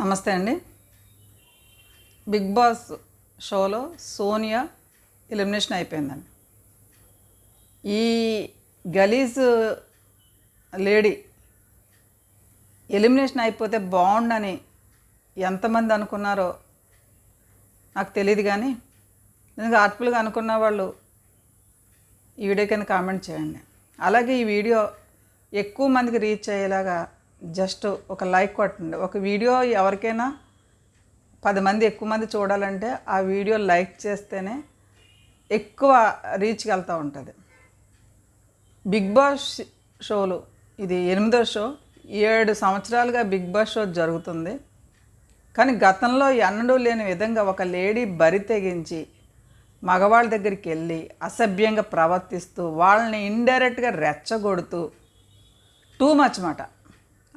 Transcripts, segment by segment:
నమస్తే అండి. Big boss షోలో సోనియా ఎలిమినేషన్ అయిపోయిందండి. ఈ గలీజ్ లేడీ ఎలిమినేషన్ అయిపోతే బాగుండని ఎంతమంది అనుకున్నారో నాకు తెలియదు కానీ నేను ఆర్ట్ఫుల్గా అనుకున్న వాళ్ళు ఈ వీడియో కింద కామెంట్ చేయండి. అలాగే ఈ వీడియో ఎక్కువ మందికి రీచ్ అయ్యేలాగా జస్ట్ ఒక లైక్ కొట్టండి. ఒక వీడియో ఎవరికైనా పది మంది ఎక్కువ మంది చూడాలంటే ఆ వీడియో లైక్ చేస్తేనే ఎక్కువ రీచ్కి వెళ్తూ ఉంటుంది. బిగ్ బాస్ షోలు ఇది ఎనిమిదో షో ఏడు సంవత్సరాలుగా బిగ్ బాస్ షో జరుగుతుంది. కానీ గతంలో ఎన్నడూ లేని విధంగా ఒక లేడీ బరి తెగించి మగవాళ్ళ దగ్గరికి వెళ్ళి అసభ్యంగా ప్రవర్తిస్తూ వాళ్ళని ఇండైరెక్ట్గా రెచ్చగొడుతూ టూ మచ్ మాట.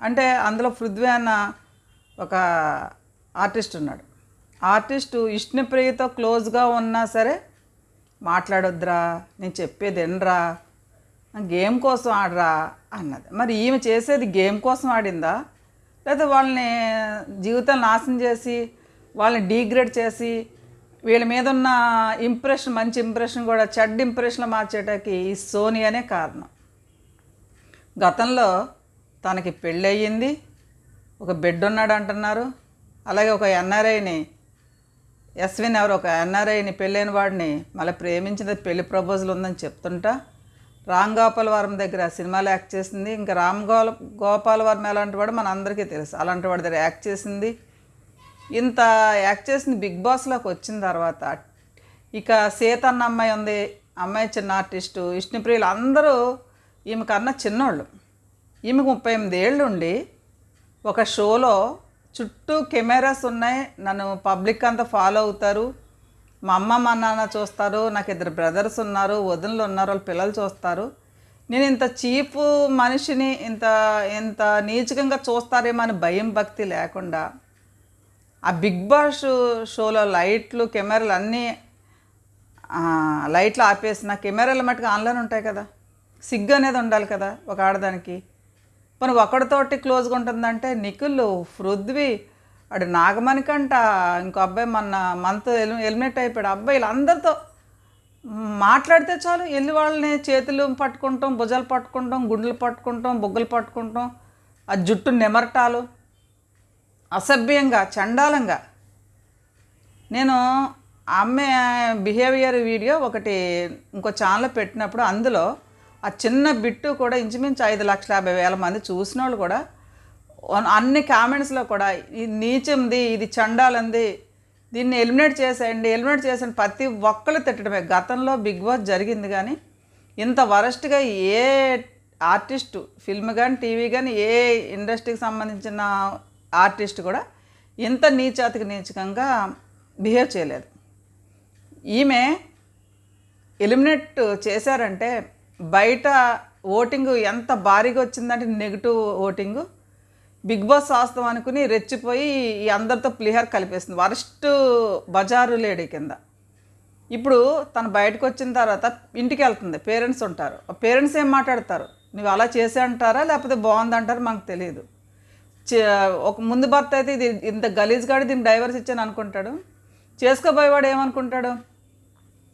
అంటే అందులో పృథ్వీ అన్న ఒక ఆర్టిస్ట్ ఉన్నాడు. ఆర్టిస్టు ఇష్ణప్రియతో క్లోజ్గా ఉన్నా సరే మాట్లాడొద్దురా నేను చెప్పేది ఎనరా గేమ్ కోసం ఆడరా అన్నది. మరి ఈమె చేసేది గేమ్ కోసం ఆడిందా? లేదా వాళ్ళని జీవితం నాశనం చేసి వాళ్ళని డీగ్రేడ్ చేసి వీళ్ళ మీద ఉన్న ఇంప్రెషన్ మంచి ఇంప్రెషన్ కూడా చెడ్డ ఇంప్రెషన్లో మార్చేటకి ఈ సోనీ అనే కారణం. గతంలో తనకి పెళ్ళయింది ఒక బిడ్డ ఉన్నాడు అంటున్నారు అలాగే ఒక ఎన్ఆర్ఐని ఎస్విన్ ఎవరు ఒక ఎన్ఆర్ఐని పెళ్ళైన వాడిని మళ్ళీ ప్రేమించిన పెళ్ళి ప్రపోజల్ ఉందని చెప్తుంటా. రామ్ గోపాల్ వర్మ దగ్గర సినిమాలు యాక్ట్ చేసింది. ఇంకా రామ్ గోల గోపాల్ వర్మ ఎలాంటి వాడు మన అందరికీ తెలుసు. అలాంటి వాడి దగ్గర యాక్ట్ చేసింది. ఇంత యాక్ట్ చేసింది బిగ్ బాస్లోకి వచ్చిన తర్వాత ఇక సీత అన్న అమ్మాయి ఉంది అమ్మాయి చిన్న ఆర్టిస్టు విష్ణుప్రియులు అందరూ ఈమె కన్నా చిన్నోళ్ళు. ఈమెకు ముప్పై ఎనిమిది ఏళ్ళు ఉండి ఒక షోలో చుట్టూ కెమెరాస్ ఉన్నాయి. నన్ను పబ్లిక్ అంతా ఫాలో అవుతారు. మా అమ్మ మా నాన్న చూస్తారు. నాకు ఇద్దరు బ్రదర్స్ ఉన్నారు. వదినలు ఉన్నారు. వాళ్ళ పిల్లలు చూస్తారు. నేను ఇంత చీప్ మనిషిని ఇంత ఇంత నీచకంగా చూస్తారేమో అని భయం భక్తి లేకుండా ఆ బిగ్ బాస్ షోలో లైట్లు కెమెరాలు అన్నీ లైట్లు ఆపేసిన కెమెరాలు మట్టుకు ఆన్లైన్ ఉంటాయి కదా. సిగ్గు అనేది ఉండాలి కదా ఒక ఆడదానికి. పోనీ ఒకడితోటి క్లోజ్గా ఉంటుందంటే నిఖిల్ పృథ్వీ అడు నాగమణికంట ఇంకో అబ్బాయి మొన్న మంత్ ఎలి ఎలిమినేట్ అయిపోయాడు. అబ్బాయిలు అందరితో మాట్లాడితే చాలు వెళ్ళి వాళ్ళని చేతులు పట్టుకుంటాం భుజాలు పట్టుకుంటాం గుండెలు పట్టుకుంటాం బొగ్గులు పట్టుకుంటాం. ఆ జుట్టు నిమరటాలు అసభ్యంగా చండాలంగా. నేను ఆమె బిహేవియర్ వీడియో ఒకటి ఇంకో ఛానల్ పెట్టినప్పుడు అందులో ఆ చిన్న బిట్టు కూడా ఇంచుమించు ఐదు లక్షల యాభై వేల మంది చూసిన వాళ్ళు కూడా అన్ని కామెంట్స్లో కూడా ఇది నీచంది ఇది చండాలంది దీన్ని ఎలిమినేట్ చేసేయండి ఎలిమినేట్ చేసిన ప్రతి ఒక్కరు తిట్టడమే. గతంలో బిగ్ బాస్ జరిగింది కానీ ఇంత వరస్ట్గా ఏ ఆర్టిస్టు ఫిల్మ్ కానీ టీవీ కానీ ఏ ఇండస్ట్రీకి సంబంధించిన ఆర్టిస్ట్ కూడా ఇంత నీచాతికి నీచకంగా బిహేవ్ చేయలేదు. ఈమె ఎలిమినేట్ చేశారంటే బయట ఓటింగ్ ఎంత భారీగా వచ్చిందంటే నెగిటివ్ ఓటింగ్. బిగ్ బాస్ వాస్తవం అనుకుని రెచ్చిపోయి ఈ అందరితో ప్లిహర్ కలిపేస్తుంది వరస్ట్ బజారు లేడీ కింద. ఇప్పుడు తను బయటకు వచ్చిన తర్వాత ఇంటికి వెళ్తుంది. పేరెంట్స్ ఉంటారు. ఆ పేరెంట్స్ ఏం మాట్లాడతారు? నువ్వు అలా చేసే అంటారా? లేకపోతే బాగుందంటారా మాకు తెలియదు. చే- ఒక ముందు భర్త అయితే ఇది ఇంత గలీజ్ దీన్ని డైవర్స్ ఇచ్చాను అనుకుంటాడు. చేసుకోబోయేవాడు ఏమనుకుంటాడు?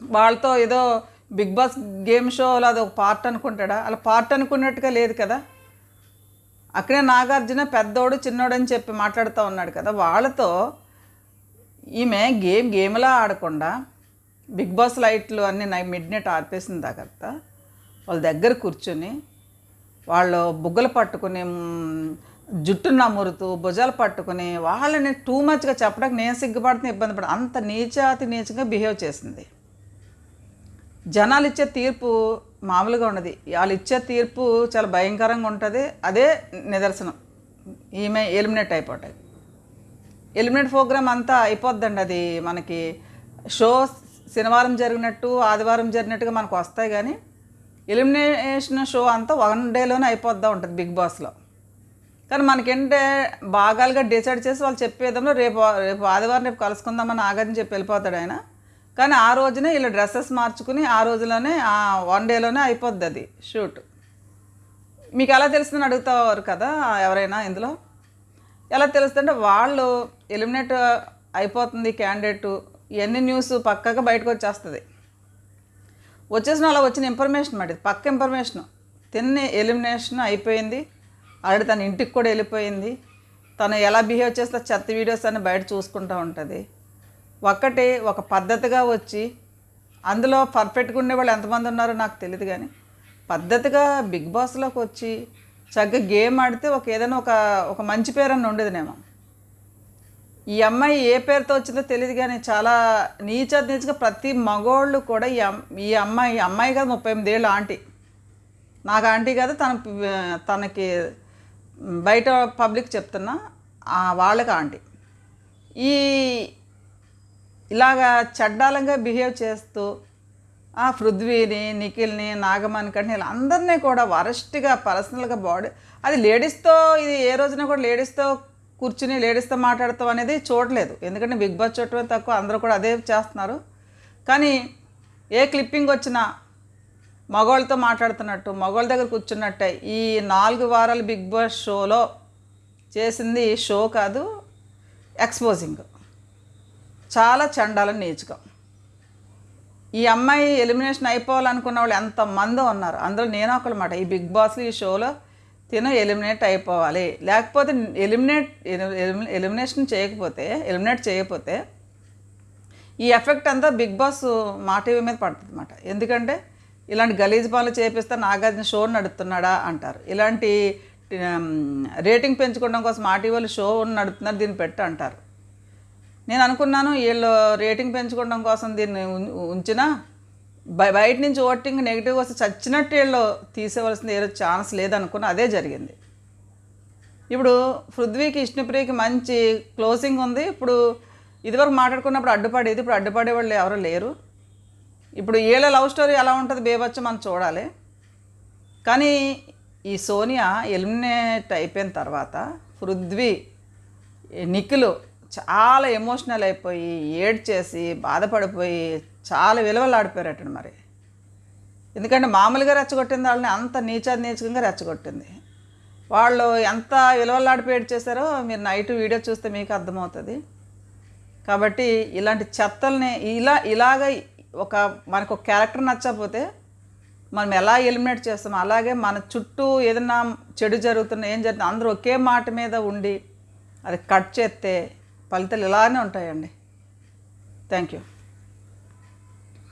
వాళ్ళతో ఏదో బిగ్ బాస్ గేమ్ షోలో అది ఒక పార్ట్ అనుకుంటాడా? అలా పార్ట్ అనుకున్నట్టుగా లేదు కదా. అక్కడే నాగార్జున పెద్దోడు చిన్నోడు అని చెప్పి మాట్లాడుతూ ఉన్నాడు కదా. వాళ్ళతో ఈమె గేమ్ గేమ్లా ఆడకుండా బిగ్ బాస్ లైట్లు అన్నీ నై మిడ్ నైట్ ఆర్పేసిన తర్వాత వాళ్ళ దగ్గర కూర్చొని వాళ్ళు బుగ్గలు పట్టుకుని జుట్టు నమురుతూ భుజాలు పట్టుకుని వాళ్ళని టూ మచ్గా చెప్పడానికి నేను సిగ్గుపడుతున్నా ఇబ్బంది పడ అంత నీచాతి నీచంగా బిహేవ్ చేసింది. జనాలు ఇచ్చే తీర్పు మామూలుగా ఉండదు. వాళ్ళు ఇచ్చే తీర్పు చాలా భయంకరంగా ఉంటుంది. అదే నిదర్శనం. ఈమె ఎలిమినేట్ అయిపోతాయి. ఎలిమినేట్ ప్రోగ్రామ్ అంతా అయిపోద్దండి అది మనకి. షో శనివారం జరిగినట్టు ఆదివారం జరిగినట్టుగా మనకు వస్తాయి కానీ ఎలిమినేషన్ షో అంతా వన్ డేలోనే అయిపోద్దా ఉంటుంది బిగ్ బాస్లో. కానీ మనకేంటే భాగాలుగా డిసైడ్ చేసి వాళ్ళు చెప్పే విధంలో రేపు రేపు ఆదివారం రేపు కలుసుకుందామని ఆగని చెప్పి వెళ్ళిపోతాడు ఆయన. కానీ ఆ రోజునే ఇలా డ్రెస్సెస్ మార్చుకుని ఆ రోజులోనే ఆ వన్ డేలోనే అయిపోద్ది అది. షూట్. మీకు ఎలా తెలుస్తుందని అడుగుతారు కదా ఎవరైనా ఇందులో? ఎలా తెలుస్తుందంటే వాళ్ళు ఎలిమినేట్ అయిపోతుంది క్యాండిడేట్. ఇవన్నీ న్యూస్ పక్కగా బయటకు వచ్చేస్తుంది. వచ్చేసిన అలా వచ్చిన ఇన్ఫర్మేషన్ మాట పక్క ఇన్ఫర్మేషన్ తిన్ని ఎలిమినేషన్ అయిపోయింది. ఆల్రెడీ తన ఇంటికి కూడా వెళ్ళిపోయింది. తను ఎలా బిహేవ్ చేస్తే చెత్త వీడియోస్ అని బయట చూసుకుంటూ ఉంటుంది. ఒక్కటి ఒక పద్ధతిగా వచ్చి అందులో పర్ఫెక్ట్గా ఉండే వాళ్ళు ఎంతమంది ఉన్నారో నాకు తెలియదు కానీ పద్ధతిగా బిగ్ బాస్లోకి వచ్చి చక్కగా గేమ్ ఆడితే ఒక ఏదైనా ఒక ఒక మంచి పేరు అని ఉండేదినేమో ఈ అమ్మాయి ఏ పేరుతో వచ్చిందో తెలియదు కానీ చాలా నీచ నీచగా ప్రతి మగోళ్ళు కూడా ఈ ఈ అమ్మాయి ఈ అమ్మాయి కదా ముప్పై ఎనిమిది ఏళ్ళు ఆంటీ. నాకు ఆంటీ కదా తన తనకి బయట పబ్లిక్ చెప్తున్నా వాళ్ళకి ఆంటీ. ఈ ఇలాగా చడ్డాలంగా బిహేవ్ చేస్తూ ఆ పృథ్వీని నిఖిల్ని నాగమణి కంటే అందరినీ కూడా వరస్ట్గా పర్సనల్గా బాడీ అది లేడీస్తో ఇది ఏ రోజున కూడా లేడీస్తో కూర్చుని లేడీస్తో మాట్లాడతాం అనేది చూడలేదు. ఎందుకంటే బిగ్ బాస్ చూడటమే తక్కువ అందరూ కూడా అదే చేస్తున్నారు. కానీ ఏ క్లిప్పింగ్ వచ్చినా మగవాళ్ళతో మాట్లాడుతున్నట్టు మగవాళ్ళ దగ్గర కూర్చున్నట్టే ఈ నాలుగు వారాల బిగ్ బాస్ షోలో చేసింది షో కాదు ఎక్స్పోజింగ్. చాలా చండాలని నేర్చుకో. ఈ అమ్మాయి ఎలిమినేషన్ అయిపోవాలనుకున్న వాళ్ళు ఎంతమంది ఉన్నారు. అందులో నేను ఒకళ్ళమాట ఈ బిగ్ బాస్ ఈ షోలో తిను ఎలిమినేట్ అయిపోవాలి. లేకపోతే ఎలిమినేట్ ఎలిమినేషన్ చేయకపోతే ఎలిమినేట్ చేయకపోతే ఈ ఎఫెక్ట్ అంతా బిగ్ బాస్ మా టీవీ మీద పడుతుంది అనమాట ఎందుకంటే ఇలాంటి గలీజ్ పనులు చేపిస్తే నాగార్జున షో నడుపుతున్నాడా అంటారు. ఇలాంటి రేటింగ్ పెంచుకోవడం కోసం మా టీవీలో షో నడుపుతున్నారు దీన్ని పెట్టి అంటారు. నేను అనుకున్నాను వీళ్ళు రేటింగ్ పెంచుకోవడం కోసం దీన్ని ఉం- ఉంచినా బయట నుంచి ఓటింగ్ నెగిటివ్ వస్తే చచ్చినట్టు వీళ్ళు తీసేవలసింది ఏ ఛాన్స్ లేదనుకున్న అదే జరిగింది. ఇప్పుడు పృథ్వీకి విష్ణుప్రియకి మంచి క్లోజింగ్ ఉంది. ఇప్పుడు ఇదివరకు మాట్లాడుకున్నప్పుడు అడ్డుపడేది ఇప్పుడు అడ్డుపడే వాళ్ళు ఎవరు లేరు. ఇప్పుడు వీళ్ళ లవ్ స్టోరీ ఎలా ఉంటుంది బేబచ్చ మనం చూడాలి. కానీ ఈ సోనియా ఎలిమినేట్ అయిపోయిన తర్వాత పృథ్వీ నిఖిలు చాలా ఎమోషనల్ అయిపోయి ఏడ్చేసి బాధపడిపోయి చాలా విలువలాడిపోయారటండి మరి. ఎందుకంటే మామూలుగా రెచ్చగొట్టింది వాళ్ళని అంత నీచ నీచకంగా రెచ్చగొట్టింది. వాళ్ళు ఎంత విలువలాడిపోయి ఏడ్చేశారో మీరు నైట్ వీడియో చూస్తే మీకు అర్థమవుతుంది. కాబట్టి ఇలాంటి చెత్తల్ని ఇలా ఇలాగ ఒక మనకు ఒక క్యారెక్టర్ నచ్చకపోతే మనం ఎలా ఎలిమినేట్ చేస్తాం అలాగే మన చుట్టూ ఏదైనా చెడు జరుగుతున్న ఏం జరుగుతుంది అందరూ ఒకే మాట మీద ఉండి అది కట్ చేస్తే ఫలితాలు ఇలానే ఉంటాయండి. Thank you